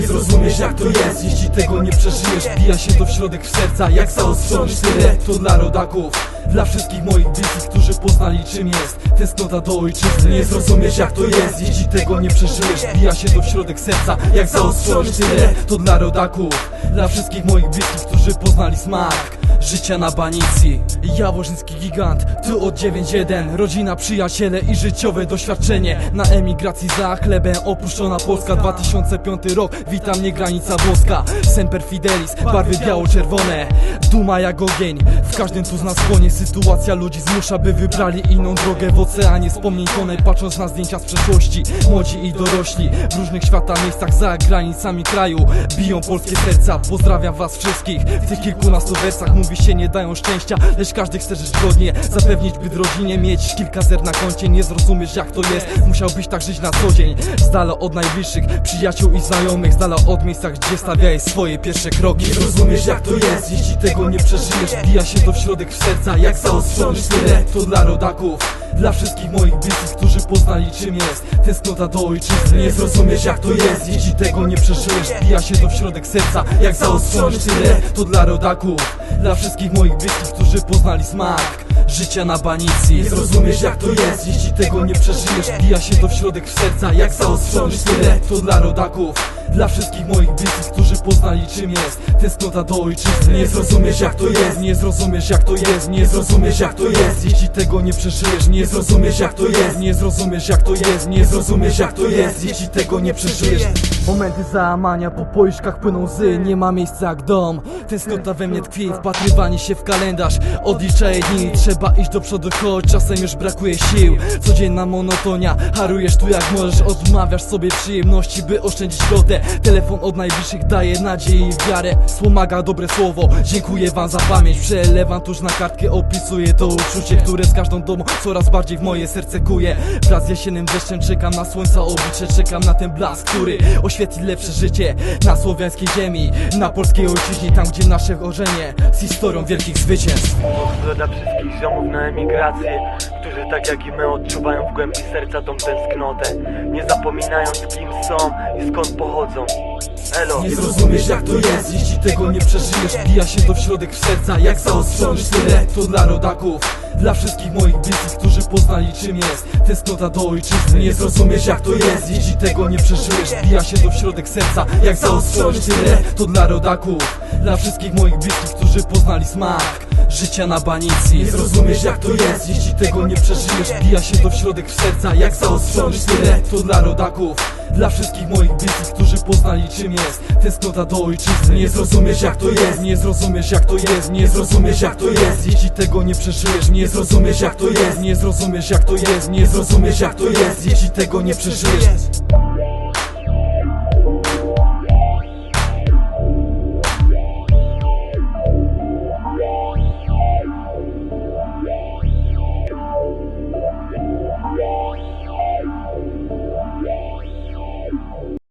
Nie, zrozumiesz jak to jest, jeśli tego nie przeżyjesz Bija się to w środek w serca, jak zaostrzony sztylet To dla rodaków, dla wszystkich moich bliskich, którzy poznali czym jest Tęsknota do ojczyzny. Nie zrozumiesz jak to jest, jeśli tego nie przeżyjesz Bija się to w środek serca, jak zaostrzony sztylet To dla rodaków, dla wszystkich moich bliskich, którzy poznali smak Życia na banicji Jaworzyński gigant, tu od 9-1 Rodzina, przyjaciele i życiowe doświadczenie. Na emigracji za chlebem opuszczona Polska. 2005 rok, wita mnie granica włoska. Semper Fidelis, barwy biało-czerwone. Duma jak ogień, w każdym tu z nas płonie. Sytuacja ludzi zmusza, by wybrali inną drogę. W oceanie wspomnień patrząc na zdjęcia z przeszłości. Młodzi i dorośli, w różnych świata miejscach za granicami kraju. Biją polskie serca, pozdrawiam was wszystkich. W tych kilkunastu wersach mówi nie dają szczęścia Lecz każdy chce żyć godnie, zapewnić by rodzinie Mieć kilka zer na koncie, nie zrozumiesz jak to jest. Musiałbyś tak żyć na co dzień. Z dala od najbliższych przyjaciół i znajomych. Z dala od miejsca, gdzie stawiałeś swoje pierwsze kroki. Nie zrozumiesz jak to jest, jeśli tego nie przeżyjesz Bija się to w środek w serca, jak zaostrzony sztylet To dla rodaków, dla wszystkich moich bliskich, którzy poznali czym jest Tęsknota do ojczyzny. Nie zrozumiesz jak to jest, jeśli tego nie przeżyjesz Bija się to w środek serca, jak zaostrzony sztylet To dla rodaków, dla wszystkich moich bliskich, którzy poznali smak Życia na banicji Nie zrozumiesz jak to jest, jeśli tego nie przeżyjesz. Bija się to w środek w serca, jak zaostrzony sztylet To dla rodaków dla wszystkich moich bliskich, którzy poznali czym jest Tęsknota do ojczyzny. Nie zrozumiesz jak to jest, nie zrozumiesz jak to jest Nie zrozumiesz jak to jest, jeśli tego nie przeżyjesz Nie zrozumiesz jak to jest, nie zrozumiesz jak to jest Nie zrozumiesz jak to jest, jeśli tego nie przeżyjesz. Momenty załamania, po policzkach płyną łzy Nie ma miejsca jak dom. Tęsknota we mnie tkwi, wpatrywanie się w kalendarz. Odliczaję dni, trzeba iść do przodu Choć czasem już brakuje sił. Codzienna monotonia, harujesz tu jak możesz Odmawiasz sobie przyjemności, by oszczędzić Telefon od najbliższych daje nadzieję i wiarę. Wspomaga dobre słowo, dziękuję wam za pamięć. Przelewam tuż na kartkę, opisuję to uczucie Które z każdą domą coraz bardziej w moje serce kuje. Wraz z jesiennym deszczem czekam na słońca oblicze. Czekam na ten blask, który oświetli lepsze życie Na słowiańskiej ziemi, na polskiej ojczyźnie Tam gdzie nasze korzenie z historią wielkich zwycięstw. Pozdro wszystkich ziomów na emigrację Którzy tak jak i my odczuwają w głębi serca tą tęsknotę Nie zapominając kim są i skąd pochodzą Elo. Nie zrozumiesz jak to jest, jeśli tego nie przeżyjesz. Bija się to w środek w serca, jak zaostrzony sztylet To dla rodaków, dla wszystkich moich bliskich, którzy poznali czym jest Tęsknota do ojczyzny. Nie zrozumiesz jak to jest, jeśli tego nie przeżyjesz. Bija się to w środek serca, jak zaostrzony sztylet To dla rodaków, dla wszystkich moich bliskich, którzy poznali smak Życia na banicji Nie zrozumiesz jak to jest, jeśli tego nie przeżyjesz Bija się to w środek serca, jak zaostrzony sztylet To dla rodaków, dla wszystkich moich bliskich, którzy poznali czym jest Tęsknota do ojczyzny. Nie zrozumiesz jak to jest, nie zrozumiesz jak to jest. Nie zrozumiesz jak to jest, jeśli tego nie przeżyjesz Nie zrozumiesz jak to jest, nie zrozumiesz jak to jest. Nie zrozumiesz jak to jest, jeśli tego nie przeżyjesz